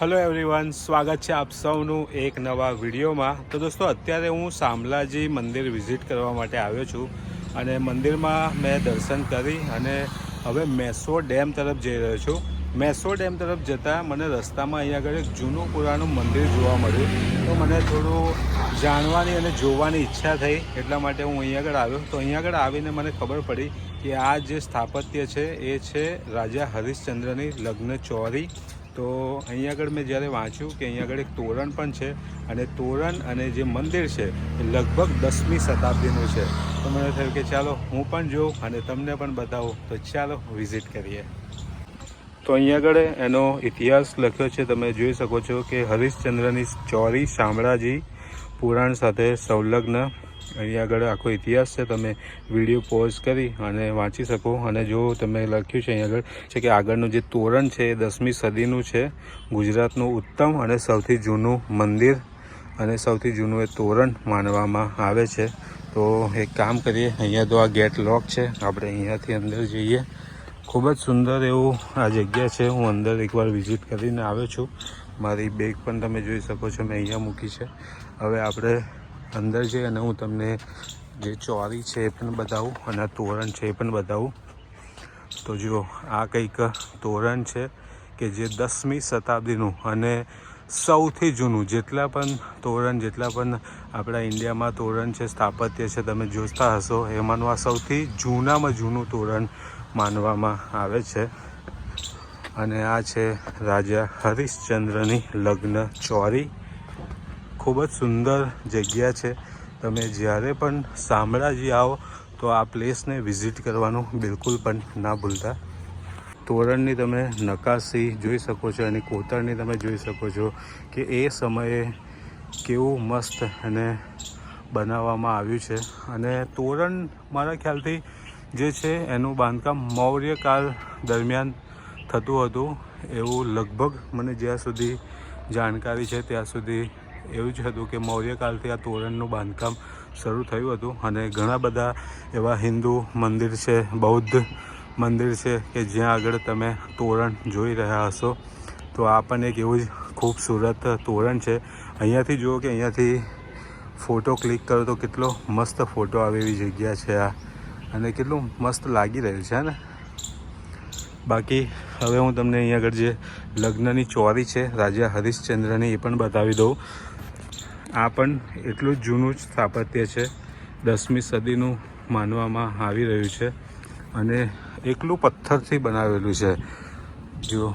Hello everyone સ્વાગત છે આપ સૌનું એક નવા વિડીયોમાં. તો દોસ્તો, અત્યારે હું શામલાજી મંદિર વિઝિટ કરવા માટે આવ્યો છું અને મંદિરમાં મેં દર્શન કરી અને હવે મેસો ડેમ તરફ જઈ રહ્યો છું. મેસો ડેમ તરફ જતાં મને રસ્તામાં અહીંયા આગળ એક જૂનું પુરાણું મંદિર જોવા મળ્યું. તો મને થોડું જાણવાની અને જોવાની ઈચ્છા થઈ એટલા માટે હું અહીંયા આગળ આવ્યો. તો અહીંયા આગળ આવીને મને ખબર પડી કે આ જે સ્થાપત્ય છે, એ છે રાજા હરિશ્ચંદ્રની લગ્ન ચોરી. તો અહીંયા આગળ મેં જ્યારે વાંચ્યું કે અહીંયા આગળ એક તોરણ પણ છે અને તોરણ અને જે મંદિર છે એ લગભગ દસમી શતાબ્દીનું છે. તો મને થયું કે ચાલો હું પણ જોઉં અને તમને પણ બતાવું. તો ચાલો વિઝિટ કરીએ. તો અહીંયા આગળ એનો ઇતિહાસ લખ્યો છે. તમે જોઈ શકો છો કે હરિશ્ચંદ્રની ચોરી શામળાજી પુરાણ સાથે સંલગ્ન અહીંયા આગળ આખો ઇતિહાસ છે, તમે વીડિયો પોઝ કરી અને વાંચી શકો. અને જો તમે લખ્યું છે અહીંયા આગળ છે કે આગળનું જે તોરણ છે એ દસમી સદીનું છે, ગુજરાતનું ઉત્તમ અને સૌથી જૂનું મંદિર અને સૌથી જૂનું એ તોરણ માનવામાં આવે છે. તો એક કામ કરીએ, અહીંયા તો આ ગેટ લોક છે. આપણે અહીંયાથી અંદર જઈએ. ખૂબ જ સુંદર એવું આ જગ્યા છે. હું અંદર એકવાર વિઝિટ કરીને આવ્યો છું. મારી બેગ પણ તમે જોઈ શકો છો, મેં અહીંયા મૂકી છે. હવે આપણે અંદર જઈ અને હું તમને જે ચોરી છે એ પણ બતાવું અને તોરણ છે એ પણ બતાવું. તો જુઓ, આ કંઈક તોરણ છે કે જે દસમી શતાબ્દીનું અને સૌથી જૂનું, જેટલા પણ તોરણ, જેટલા પણ આપણા ઇન્ડિયામાં તોરણ છે, સ્થાપત્ય છે, તમે જોતા હશો, એમાંનું આ સૌથી જૂનામાં જૂનું તોરણ માનવામાં આવે છે. અને આ છે રાજા હરિશ્ચંદ્રની લગ્ન ચોરી. ખૂબ જ સુંદર જગ્યા છે. તમે જ્યારે પણ શામળાજી આવો, તો આ પ્લેસને વિઝિટ કરવાનું બિલકુલ પણ ના ભૂલતા. તોરણની તમે નકાશી જોઈ શકો છો અને કોતરણી તમે જોઈ શકો છો કે એ સમયે કેવું મસ્ત અને બનાવવામાં આવ્યું છે. અને તોરણ મારા ખ્યાલથી જે છે, એનું બાંધકામ મૌર્યકાળ દરમિયાન થતું હતું. એવું લગભગ મને જ્યાં સુધી જાણકારી છે, ત્યાં સુધી એવું જ હતું કે મૌર્યકાળથી આ તોરણનું બાંધકામ શરૂ થયું હતું અને ઘણા બધા એવા હિન્દુ મંદિર છે, બૌદ્ધ મંદિર છે કે જ્યાં આગળ તમે તોરણ જોઈ રહ્યા હશો. તો આ પણ એક એવું જ ખૂબસૂરત તોરણ છે. અહીંયાથી જુઓ કે અહીંયાથી ફોટો ક્લિક કરો તો કેટલો મસ્ત ફોટો આવે એવી જગ્યા છે આ. અને કેટલું મસ્ત લાગી રહ્યું છે ને? બાકી હવે હું તમને અહીંયા આગળ જે લગ્નની ચોરી છે, રાજા હરિશ્ચંદ્રની, એ પણ બતાવી દઉં. આ પણ એટલું જ જૂનું જ સ્થાપત્ય છે, દસમી સદીનું માનવામાં આવી રહ્યું છે અને એકલું પથ્થરથી બનાવેલું છે. જો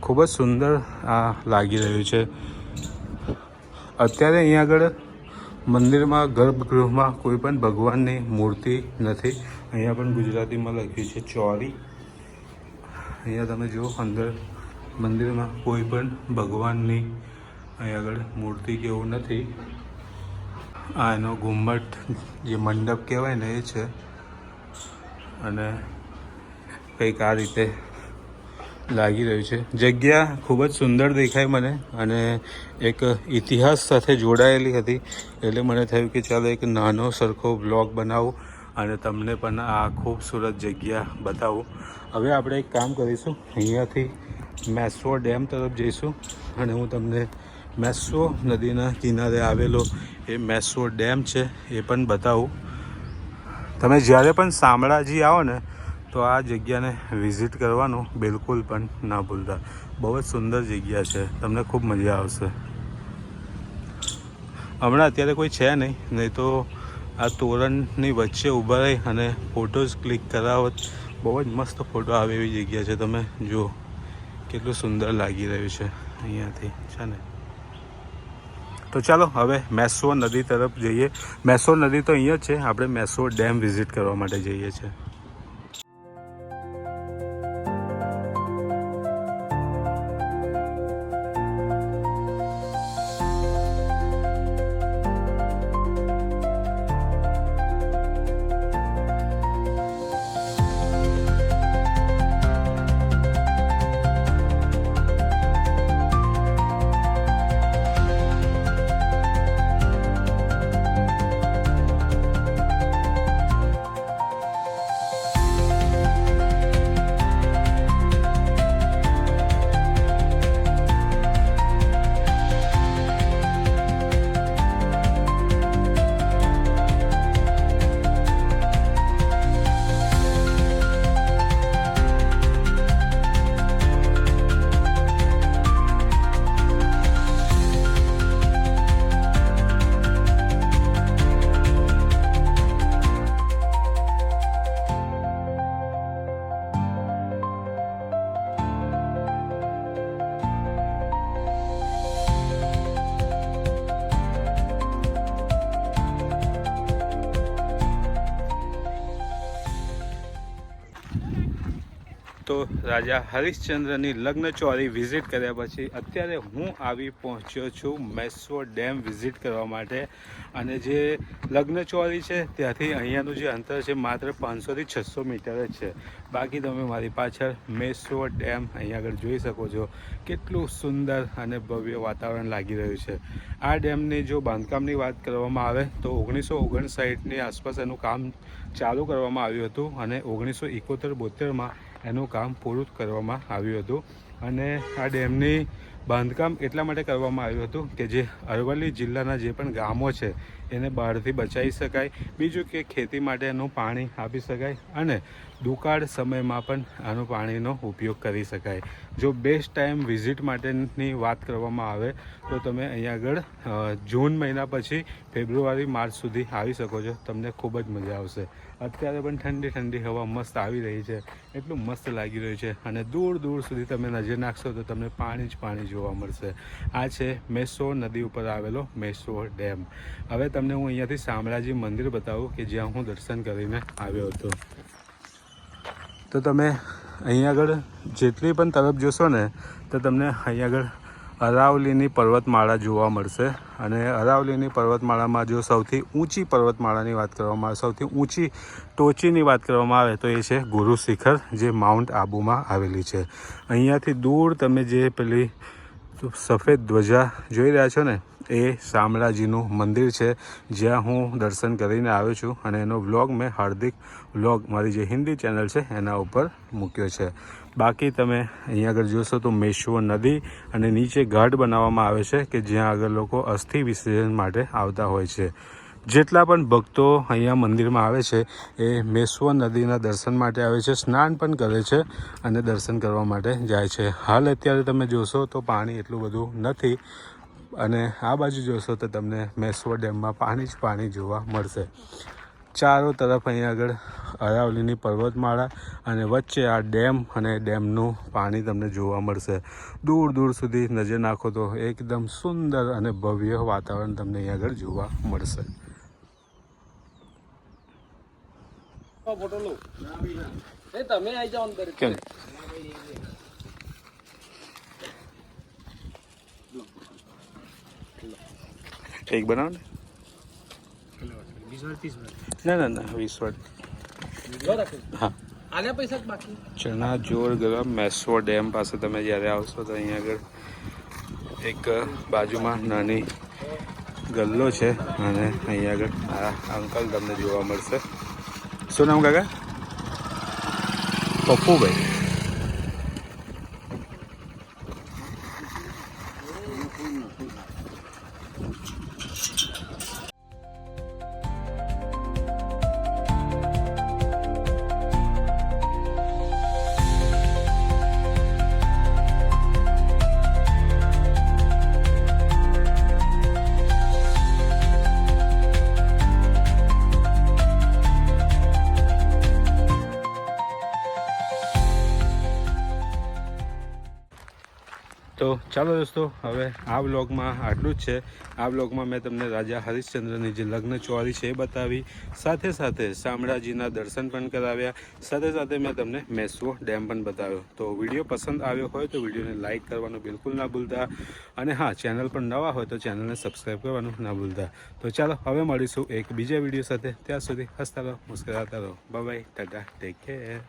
ખૂબ જ સુંદર આ લાગી રહ્યું છે. અત્યારે અહીંયા આગળ મંદિરમાં, ગર્ભગૃહમાં કોઈ પણ ભગવાનની મૂર્તિ નથી. અહીંયા પણ ગુજરાતીમાં લખ્યું છે, ચોરી. અહીંયા તમે જુઓ, અંદર મંદિરમાં કોઈ પણ ભગવાનની અહીંયા આગળ મૂર્તિ કે એવું નથી. આ એનો ઘુમ્મટ જે મંડપ કહેવાય ને એ છે. અને કંઈક આ રીતે લાગી રહ્યું છે. જગ્યા ખૂબ જ સુંદર દેખાય મને અને એક ઇતિહાસ સાથે જોડાયેલી હતી. એટલે મને થયું કે ચાલો એક નાનો સરખો બ્લોગ બનાવું. અને તમને પણ આ ખૂબસૂરત જગ્યા બતાવું. હવે આપણે એક કામ કરીશું. અહીંયાથી મેસો ડેમ તરફ જઈશું અને હું તમને મેસો નદીના કિનારે આવેલો એ મેસો ડેમ છે એ પણ બતાવું. તમે જ્યારે પણ શામળાજી આવો ને, તો આ જગ્યાને વિઝિટ કરવાનું બિલકુલ પણ ના ભૂલતા. બહુ જ સુંદર જગ્યા છે. તમને ખૂબ મજા આવશે. હમણાં અત્યારે કોઈ છે નહીં નહીં તો આ તોરણની વચ્ચે ઊભા રહી અને ફોટોઝ ક્લિક કરાવત બહુ જ મસ્ત ફોટો આવે એવી જગ્યા છે. તમે જુઓ, કેટલું સુંદર લાગી રહ્યું છે અહીંયાથી. છે ને? તો ચાલો, હવે મેસો નદી તરફ જઈએ. મેસો નદી તો અહીંયા જ છે. આપણે મેસો ડેમ વિઝિટ કરવા માટે જઈએ છીએ. તો રાજા હરિશ્ચંદ્રની લગ્ન ચોરી વિઝિટ કર્યા પછી અત્યારે હું આવી પહોંચ્યો છું મેસો ડેમ વિઝિટ કરવા માટે. અને જે લગ્ન ચોરી છે ત્યાંથી અહીંયાનું જે અંતર છે માત્ર પાંચસોથી છસો મીટર જ છે. બાકી તમે મારી પાછળ મેસો ડેમ અહીંયા આગળ જોઈ શકો છો કેટલું સુંદર અને ભવ્ય વાતાવરણ લાગી રહ્યું છે. આ ડેમની જો બાંધકામની વાત કરવામાં આવે તો ઓગણીસો ઓગણસાઠની આસપાસ એનું કામ ચાલુ કરવામાં આવ્યું હતું અને ઓગણીસો એકોતેર બોતેરમાં એનું કામ પૂરું કરવામાં આવ્યું હતું. અને આ ડેમની બાંધકામ એટલા માટે કરવામાં આવ્યું હતું કે જે અરવલ્લી જિલ્લાના જે પણ ગામો છે, એને બહારથી બચાવી શકાય. બીજું કે ખેતી માટે એનું પાણી આપી શકાય અને દુકાળ સમયમાં પણ આનું પાણીનો ઉપયોગ કરી શકાય. જો બેસ્ટ ટાઈમ વિઝિટ માટેની વાત કરવામાં આવે, તો તમે અહીંયા આગળ જૂન મહિના પછી ફેબ્રુઆરી, માર્ચ સુધી આવી શકો છો. તમને ખૂબ જ મજા આવશે. અત્યારે પણ ઠંડી ઠંડી હવા મસ્ત આવી રહી છે. એટલું મસ્ત લાગી રહ્યું છે અને દૂર દૂર સુધી તમે નજર નાખશો તો તમને પાણી જ પાણી જોવા મળશે. આ છે મેસો નદી ઉપર આવેલો મેસો ડેમ. હવે તમને હું અહીંયાથી શામળાજી મંદિર બતાવું કે જ્યાં હું દર્શન કરીને આવ્યો હતો. તો તમે અહીંયા આગળ જેટલી પણ તરફ જોશો ને, તો તમને અહીંયા આગળ અરાવલીની પર્વતમાળા જોવા મળશે. અને અરાવલીની પર્વતમાળામાં જો સૌથી ઊંચી પર્વતમાળાની વાત કરવામાં આવે, સૌથી ઊંચી ટોચીની વાત કરવામાં આવે તો એ છે ગુરુ શિખર, જે માઉન્ટ આબુમાં આવેલી છે. અહીંયાથી દૂર તમે જે પેલી સફેદ ધ્વજા જોઈ રહ્યા છો ને, એ શામળાજીનું મંદિર છે. જ્યાં હું દર્શન કરીને આવ્યો છું અને એનો વ્લોગ મેં હાર્દિક વ્લોગ મારી જે હિન્દી ચેનલ છે, એના ઉપર મૂક્યો છે. બાકી તમે અહીંયા આગળ જોશો તો મેશ્વો નદી અને નીચે ઘાટ બનાવવામાં આવે છે કે જ્યાં આગળ લોકો અસ્થિ વિસર્જન માટે આવતા હોય છે. જેટલા પણ ભક્તો અહીંયા મંદિરમાં આવે છે, એ મેશ્વો નદીના દર્શન માટે આવે છે, સ્નાન પણ કરે છે અને દર્શન કરવા માટે જાય છે. હાલ અત્યારે તમે જોશો તો પાણી એટલું બધું નથી અને આ બાજુ જોશો તો તમને મેશ્વો ડેમમાં પાણી જ પાણી જોવા મળશે. ચારો તરફ અહીંયા આગળ અરાવલીની પર્વતમાળા અને વચ્ચે આ ડેમ અને ડેમનું પાણી તમને જોવા મળશે. દૂર દૂર સુધી નજર નાખો તો એકદમ સુંદર અને ભવ્ય વાતાવરણ તમને અહીંયા આગળ જોવા મળશે. તમે આવી જાઓ અંદર કેમ? એક બનાવો ને. ના ના ના વીસ વર્ષ. હા. આલ્યા પૈસા બાકી? ચણા જોર ગરમ મેસો ડેમ પાસે તમે જ્યારે આવશો તો અહીંયા આગળ એક બાજુમાં નાની ગલ્લો છે અને અહીંયા આગળ આ અંકલ તમને જોવા મળશે. શું નામ કાકા? પપ્પુભાઈ. તો ચાલો દોસ્તો, હવે આ વ્લોગમાં આટલું જ છે. આ વ્લોગમાં મેં તમને રાજા હરિશ્ચંદ્રની જે લગ્ન ચોરી છે એ બતાવી. સાથે સાથે શામળાજીના દર્શન પણ કરાવ્યા. સાથે સાથે મેં તમને મેસવો ડેમ પણ બતાવ્યો. તો વીડિયો પસંદ આવ્યો હોય તો વિડીયોને લાઇક કરવાનું બિલકુલ ના ભૂલતા. અને હા, ચેનલ પર નવા હોય તો ચેનલને સબસ્ક્રાઈબ કરવાનું ના ભૂલતા. તો ચાલો, હવે મળીશું એક બીજા વીડિયો સાથે. ત્યાં સુધી હસતા રહો, મુસ્કરાતા રહો. By Tata take care